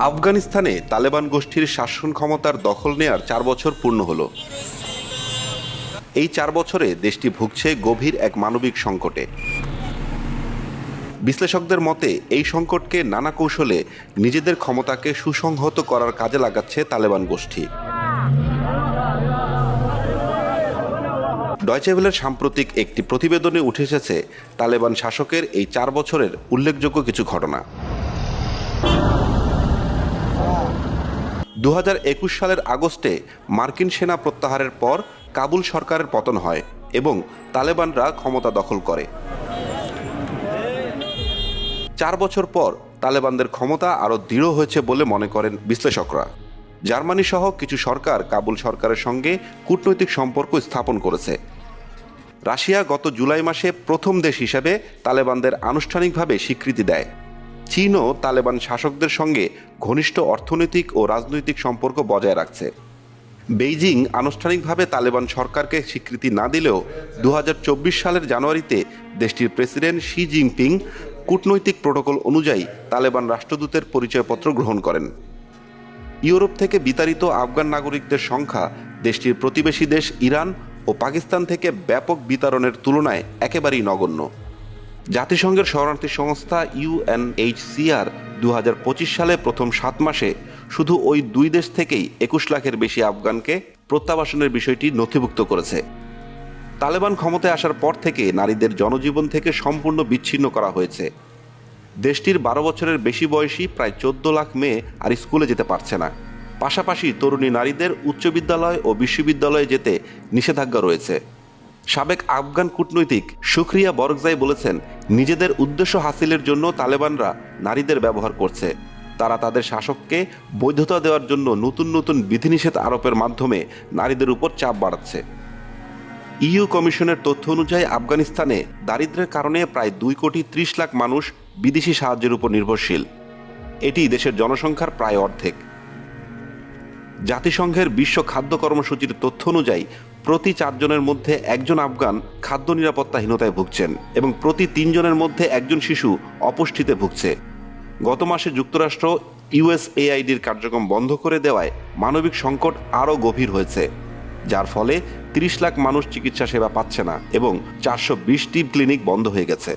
আফগানিস্তানে তালেবান গোষ্ঠীর শাসন ক্ষমতার দখল নেয়ার চার বছর পূর্ণ হলো। এই চার বছরে দেশটি ভুগছে গভীর এক মানবিক সংকটে। বিশ্লেষকদের মতে, এই সংকটকে নানা কৌশলে নিজেদের ক্ষমতাকে সুসংহত করার কাজে লাগাচ্ছে তালেবান গোষ্ঠী। ডয়চেভেলের সাম্প্রতিক একটি প্রতিবেদনে উঠে এসেছে, তালেবান শাসকের এই চার বছরের উল্লেখযোগ্য কিছু ঘটনা। দু হাজার একুশ সালের আগস্টে মার্কিন সেনা প্রত্যাহারের পর কাবুল সরকারের পতন হয় এবং তালেবানরা ক্ষমতা দখল করে। চার বছর পর তালেবানদের ক্ষমতা আরও দৃঢ় হয়েছে বলে মনে করেন বিশ্লেষকরা। জার্মানি সহ কিছু সরকার কাবুল সরকারের সঙ্গে কূটনৈতিক সম্পর্ক স্থাপন করেছে। রাশিয়া গত জুলাই মাসে প্রথম দেশ হিসেবে তালেবানদের আনুষ্ঠানিকভাবে স্বীকৃতি দেয়। চীনও তালেবান শাসকদের সঙ্গে ঘনিষ্ঠ অর্থনৈতিক ও রাজনৈতিক সম্পর্ক বজায় রাখছে। বেইজিং আনুষ্ঠানিকভাবে তালেবান সরকারকে স্বীকৃতি না দিলেও দু হাজার চব্বিশ সালের জানুয়ারিতে দেশটির প্রেসিডেন্ট শি জিনপিং কূটনৈতিক প্রোটোকল অনুযায়ী তালেবান রাষ্ট্রদূতের পরিচয়পত্র গ্রহণ করেন। ইউরোপ থেকে বিতাড়িত আফগান নাগরিকদের সংখ্যা দেশটির প্রতিবেশী দেশ ইরান ও পাকিস্তান থেকে ব্যাপক বিতরণের তুলনায় একেবারেই নগণ্য। জাতিসংঘের শরণার্থী সংস্থা ইউএনএইচসিআর দু হাজার পঁচিশ সালে প্রথম সাত মাসে শুধু ওই দুই দেশ থেকেই একুশ লাখের বেশি আফগানকে প্রত্যাবাসনের বিষয়টি নথিভুক্ত করেছে। তালেবান ক্ষমতায় আসার পর থেকে নারীদের জনজীবন থেকে সম্পূর্ণ বিচ্ছিন্ন করা হয়েছে। দেশটির বারো বছরের বেশি বয়সী প্রায় চোদ্দ লাখ মেয়ে আর স্কুলে যেতে পারছে না। পাশাপাশি তরুণী নারীদের উচ্চ বিদ্যালয় ও বিশ্ববিদ্যালয়ে যেতে নিষেধাজ্ঞা রয়েছে। সাবেক আফগান কূটনৈতিক সুক্রিয়া বরগজাই বলেছেন, নিজেদের উদ্দেশ্য হাসিলের জন্য তালেবানরা নারীদের ব্যবহার করছে। তারা তাদের শাসককে বৈধতা দেওয়ার জন্য নতুন নতুন বিধিনিষেধ আরোপের মাধ্যমে নারীদের উপর চাপ বাড়াচ্ছে। ইউ কমিশনের তথ্য অনুযায়ী আফগানিস্তানে দারিদ্র্যের কারণে প্রায় দুই কোটি ত্রিশ লাখ মানুষ বিদেশি সাহায্যের উপর নির্ভরশীল। এটি দেশের জনসংখ্যার প্রায় অর্ধেক। জাতিসংঘের বিশ্ব খাদ্য কর্মসূচির তথ্য অনুযায়ী প্রতি চারজনের মধ্যে একজন আফগান খাদ্য নিরাপত্তাহীনতায় ভুগছেন এবং প্রতি তিনজনের মধ্যে একজন শিশু অপুষ্টিতে ভুগছে। গত মাসে যুক্তরাষ্ট্র ইউএসএআইডির কার্যক্রম বন্ধ করে দেওয়ায় মানবিক সংকট আরও গভীর হয়েছে, যার ফলে তিরিশ লাখ মানুষ চিকিৎসা সেবা পাচ্ছে না এবং চারশো বিশটি ক্লিনিক বন্ধ হয়ে গেছে।